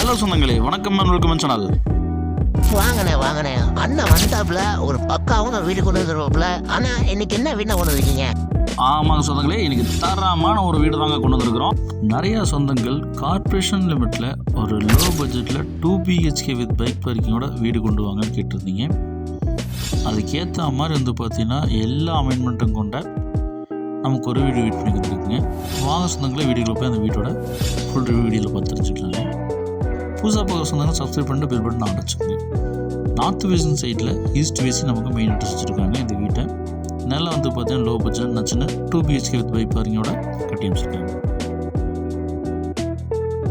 Hello சொந்தங்களே வணக்கம் welcome channel. வாங்கண்ணே வாங்கண்ணே அண்ணன் வந்தாப்புல ஒரு பக்காவும் வீடு கொண்டு வந்துருவாப்புல ஆனா இன்னைக்கு என்ன வீணா கொண்டு வந்திருக்கீங்க? ஆமாங்க சொந்தங்களே இன்னைக்கு தரமான ஒரு வீடு தாங்க கொண்டு வந்திருக்கிறோம். நிறைய சொந்தங்கள் கார்ப்பரேஷன் லிமிட்டில் ஒரு லோ பட்ஜெட்டில் டூ பிஹெச்கே வித் பைக் பார்க்கிங்கோட வீடு கொண்டு வாங்கன்னு கேட்டிருந்தீங்க. அதுக்கேற்ற மாதிரி வந்து பார்த்தீங்கன்னா எல்லா அமெண்ட்மெண்ட்டும் கொண்ட நமக்கு ஒரு வீடு வெயிட் பண்ணி கொடுத்துருக்குங்க. வாங்க சொந்தங்களே வீடியோவில் போய் அந்த வீட்டோட ஃபுல் வீடியோவில் பார்த்து தெரிஞ்சுக்கலாங்க புதுசாக பார்க்க சொன்னாங்க சப்ஸ்கிரைப் பண்ணிட்டு பில் பட்டன் ஆன் வச்சுக்கோங்க. நார்த் வெஸ்டர்ன் சைடில் ஈஸ்ட் வேசி நமக்கு மெயின் அட்ரஸ் வச்சுருக்காங்க இந்த வீட்டை. நல்லா வந்து பார்த்தீங்கன்னா லோ பட்ஜெட் நச்சுன்னு டூ பிஹெச்கே வித் பைக் பார்க்கிங்கோட கட்டி அமைச்சிருக்காங்க.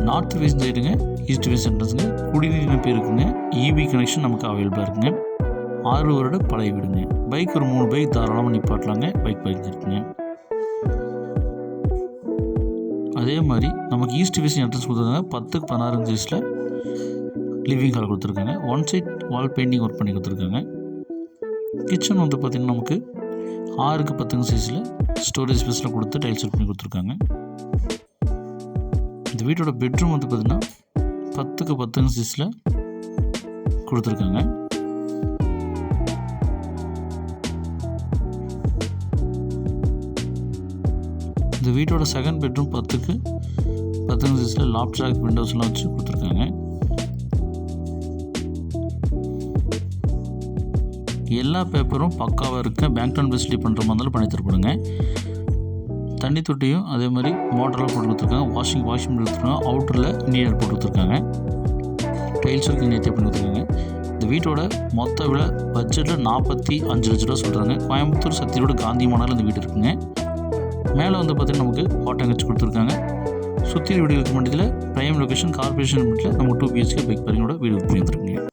நார்த் வெஸ்ட் சைடுங்க ஈஸ்ட் வெஸ்ட் என்ட்ரன்ஸுங்க குடிநீர் இணைப்பு இருக்குங்க இபி கனெக்ஷன் நமக்கு அவைலபிளாக இருக்குங்க. ஆறு வருட பழைய வீடுங்க. பைக் ஒரு மூணு பைக் தாராளமாக நிப்பாட்டலாங்க பைக் பைக் இருக்குங்க அதே மாதிரி நமக்கு ஈஸ்ட் வெஸ்ட் என்ட்ரன்ஸ் கொடுத்துருந்தாங்க பத்துக்கு பதினாறு சைஸில் லிவிங் ஹால் கொடுத்துருக்காங்க. One side wall painting work பண்ணி கொடுத்துருக்காங்க. கிச்சன் வந்து பார்த்திங்கன்னா நமக்கு ஆறுக்கு பத்துங்க சைஸில் ஸ்டோரேஜ் ஸ்பேஸில் கொடுத்து டைல்ஸ் ஒர்க் பண்ணி கொடுத்துருக்காங்க. இந்த வீட்டோட பெட்ரூம் வந்து பார்த்திங்கன்னா பத்துக்கு பத்துங்க சைஸில் கொடுத்துருக்காங்க. இந்த வீட்டோட செகண்ட் பெட்ரூம் பத்துக்கு பத்துங்க சைஸில் லாப் விண்டோஸ்லாம் வச்சு கொடுத்துருக்காங்க. எல்லா பேப்பரும் பக்காவாக இருக்க. பேங்க் டவுன் ஃபெசிலிட்டி பண்ணுற மாதிரி இருந்தாலும் பண்ணி தரப்படுங்க. தண்ணி தொட்டியும் அதே மாதிரி மோட்டரெலாம் போட்டு கொடுத்துருக்காங்க. வாஷிங் வாஷிங் பண்ணி கொடுத்துருக்காங்க. அவுட்டரில் நீர் போட்டு கொடுத்துருக்காங்க. டைல்ஸ் ஒர்க்கிங் நேர்த்தியாக பண்ணி கொடுத்துருக்காங்க. இந்த வீட்டோட மொத்த விலை பட்ஜெட்டில் நாற்பத்தி அஞ்சு லட்ச ரூபா சொல்கிறாங்க கோயம்புத்தூர் சத்தியோட காந்தி மாநகரில் இந்த வீடு இருக்குங்க. மேலே வந்து பார்த்திங்கன்னா நமக்கு வாட்டர் கட்சி கொடுத்துருக்காங்க. சுற்றி வீடு இருக்க ப்ரைம் லொக்கேஷன் கார்பரேஷன் லிமிட்டில் நம்ம டூ பிஹெச்கே பைக் பாருங்களோட வீடு பண்ணி வந்துருக்குங்க